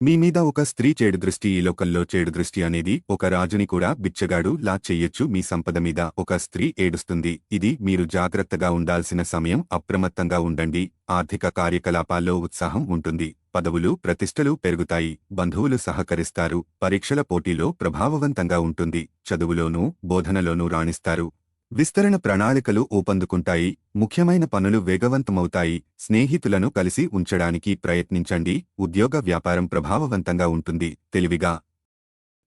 మీ మీద ఒక స్త్రీ చెడు దృష్టి ఈ లోకంలో చెడు దృష్టి అనేది ఒక రాజుని కూడా బిచ్చగాడు లా చెయ్యొచ్చు మీ సంపద మీద ఒక స్త్రీ ఏడుస్తుంది. ఇది మీరు జాగ్రత్తగా ఉండాల్సిన సమయం. అప్రమత్తంగా ఉండండి. ఆర్థిక కార్యకలాపాల్లో ఉత్సాహం ఉంటుంది. పదవులు ప్రతిష్టలు పెరుగుతాయి. బంధువులు సహకరిస్తారు. పరీక్షల పోటీలో ప్రభావవంతంగా ఉంటుంది. చదువులోనూ బోధనలోనూ రాణిస్తారు. విస్తరణ ప్రణాళికలు ఊపందుకుంటాయి. ముఖ్యమైన పనులు వేగవంతమవుతాయి. స్నేహితులను కలిసి ఉంచడానికి ప్రయత్నించండి. ఉద్యోగ వ్యాపారం ప్రభావవంతంగా ఉంటుంది. తెలివిగా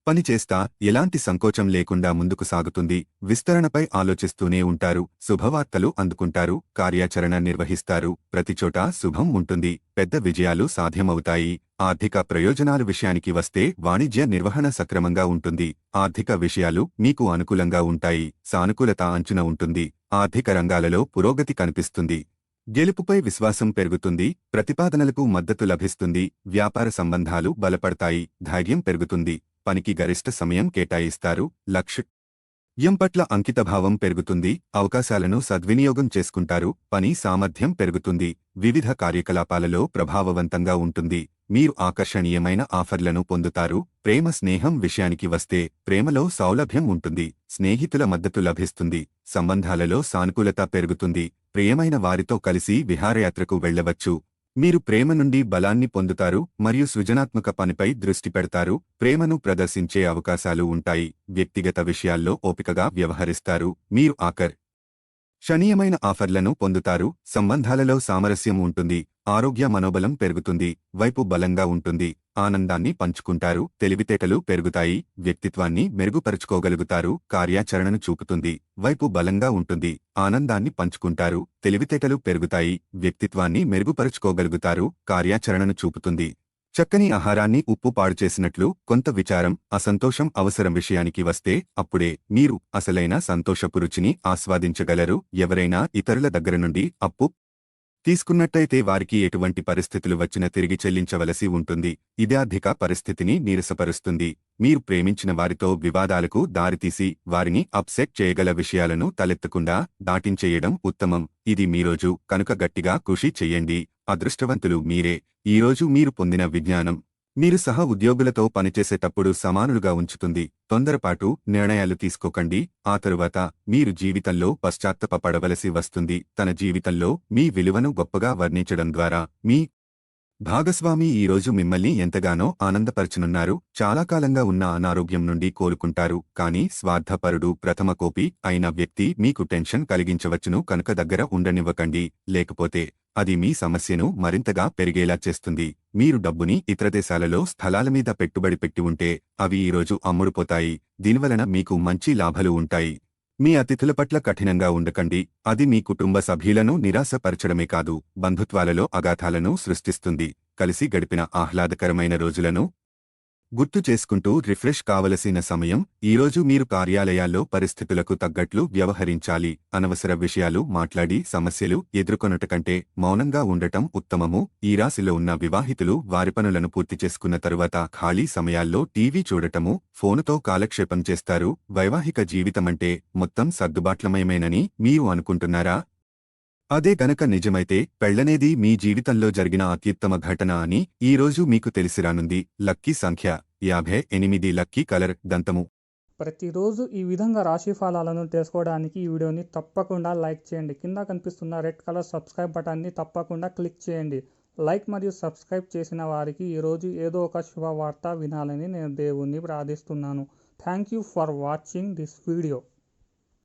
పనిచేస్తా ఎలాంటి సంకోచం లేకుండా ముందుకు సాగుతుంది విస్తరణపై ఆలోచిస్తూనే ఉంటారు శుభవార్తలు అందుకుంటారు కార్యాచరణ నిర్వహిస్తారు ప్రతిచోటా శుభం ఉంటుంది పెద్ద విజయాలు సాధ్యమవుతాయి ఆర్థిక ప్రయోజనాలు విషయానికి వస్తే వాణిజ్య నిర్వహణ సక్రమంగా ఉంటుంది ఆర్థిక విషయాలు మీకు అనుకూలంగా ఉంటాయి సానుకూలత అంచున ఉంటుంది ఆర్థిక రంగాలలో పురోగతి కనిపిస్తుంది గెలుపుపై విశ్వాసం పెరుగుతుంది ప్రతిపాదనలకు మద్దతు లభిస్తుంది వ్యాపార సంబంధాలు బలపడతాయి ధైర్యం పెరుగుతుంది పనికి గరిష్ట సమయం కేటాయిస్తారు. లక్ష్యం పట్ల అంకితభావం పెరుగుతుంది. అవకాశాలను సద్వినియోగం చేసుకుంటారు. పని సామర్థ్యం పెరుగుతుంది. వివిధ కార్యకలాపాలలో ప్రభావవంతంగా ఉంటుంది. మీరు ఆకర్షణీయమైన ఆఫర్లను పొందుతారు. ప్రేమ స్నేహం విషయానికి వస్తే ప్రేమలో సౌలభ్యం ఉంటుంది. స్నేహితుల మద్దతు లభిస్తుంది. సంబంధాలలో సానుకూలత పెరుగుతుంది. ప్రియమైన వారితో కలిసి విహారయాత్రకు వెళ్ళవచ్చు మీరు ప్రేమ నుండి బలాన్ని పొందుతారు మరియు సృజనాత్మక పనిపై దృష్టి పెడతారు. ప్రేమను ప్రదర్శించే అవకాశాలు ఉంటాయి. వ్యక్తిగత విషయాల్లో ఓపికగా వ్యవహరిస్తారు. మీరు ఆకర్ క్షణీయమైన ఆఫర్లను పొందుతారు. సంబంధాలలో సామరస్యం ఉంటుంది. ఆరోగ్య మనోబలం పెరుగుతుంది. వైపు బలంగా ఉంటుంది. ఆనందాన్ని పంచుకుంటారు తెలివితేటలు పెరుగుతాయి వ్యక్తిత్వాన్ని మెరుగుపరుచుకోగలుగుతారు కార్యాచరణను చూపుతుంది వైపు బలంగా ఉంటుంది ఆనందాన్ని పంచుకుంటారు తెలివితేటలు పెరుగుతాయి వ్యక్తిత్వాన్ని మెరుగుపరుచుకోగలుగుతారు కార్యాచరణను చూపుతుంది. చక్కని ఆహారాన్ని ఉప్పు పాడు చేసినట్లు కొంత విచారం అసంతోషం అవసరం విషయానికి వస్తే అప్పుడే మీరు అసలైన సంతోషపు రుచిని ఆస్వాదించగలరు ఎవరైనా ఇతరుల దగ్గర నుండి అప్పు తీసుకున్నట్టయితే వారికి ఎటువంటి పరిస్థితులు వచ్చినా తిరిగి చెల్లించవలసి ఉంటుంది. ఇది ఆర్థిక పరిస్థితిని నీరసపరుస్తుంది. మీరు ప్రేమించిన వారితో వివాదాలకు దారితీసి వారిని అప్సెట్ చేయగల విషయాలను తలెత్తకుండా దాటించేయడం ఉత్తమం. ఇది మీరోజు కనుక గట్టిగా కృషి చెయ్యండి అదృష్టవంతులు మీరే. ఈరోజు మీరు పొందిన విజ్ఞానం. మీరు సహ ఉద్యోగులతో పనిచేసేటప్పుడు సమానులుగా ఉంచుతుంది. తొందరపాటు నిర్ణయాలు తీసుకోకండి. ఆ తరువాత మీరు జీవితంలో పశ్చాత్తపడవలసి వస్తుంది. తన జీవితంలో మీ విలువను గొప్పగా వర్ణించడం ద్వారా మీ భాగస్వామి ఈరోజు మిమ్మల్ని ఎంతగానో ఆనందపరచనున్నారు. చాలా కాలంగా ఉన్న అనారోగ్యం నుండి కోలుకుంటారు. కానీ స్వార్థపరుడు ప్రథమ కోపి అయిన వ్యక్తి మీకు టెన్షన్ కలిగించవచ్చును కనుక దగ్గర ఉండనివ్వకండి. లేకపోతే అది మీ సమస్యను మరింతగా పెరిగేలా చేస్తుంది. మీరు డబ్బుని ఇతర దేశాలలో స్థలాల మీద పెట్టుబడి పెట్టి ఉంటే అవి ఈరోజు అమ్ముడుపోతాయి. దీనివలన మీకు మంచి లాభాలు ఉంటాయి. మీ అతిథుల పట్ల కఠినంగా ఉండకండి. అది మీ కుటుంబ సభ్యులను నిరాశపరచడమే కాదు బంధుత్వాలలో అగాథాలను సృష్టిస్తుంది. కలిసి గడిపిన ఆహ్లాదకరమైన రోజులను గుర్తు చేసుకుంటూ రిఫ్రెష్ కావలసిన సమయం ఈరోజు మీరు కార్యాలయాల్లో పరిస్థితులకు తగ్గట్లు వ్యవహరించాలి. అనవసర విషయాలు మాట్లాడి సమస్యలు ఎదుర్కొనట కంటే మౌనంగా ఉండటం ఉత్తమము. ఈ రాశిలో ఉన్న వివాహితులు వారి పనులను పూర్తి చేసుకున్న తరువాత ఖాళీ సమయాల్లో టీవీ చూడటము ఫోనుతో కాలక్షేపం చేస్తారు. వైవాహిక జీవితమంటే మొత్తం సర్దుబాట్లమయమేనని మీరు అనుకుంటున్నారా? అదే గనక నిజమైతే పెళ్ళనేది మీ జీవితంలో జరిగిన అత్యుత్తమ ఘటన అని ఈ రోజు మీకు తెలిసిరానుంది లక్కీ సంఖ్య యాభై ఎనిమిది లక్కీ కలర్ దంతము. ప్రతిరోజు ఈ విధంగా రాశి ఫలాలను తెలుసుకోవడానికి ఈ వీడియోని తప్పకుండా లైక్ చేయండి. కింద కనిపిస్తున్న రెడ్ కలర్ సబ్స్క్రైబ్ బటన్ని తప్పకుండా క్లిక్ చేయండి. లైక్ మరియు సబ్స్క్రైబ్ చేసిన వారికి ఈరోజు ఏదో ఒక శుభవార్త వినాలని నేను దేవుణ్ణి ప్రార్థిస్తున్నాను. Thank you for watching this video.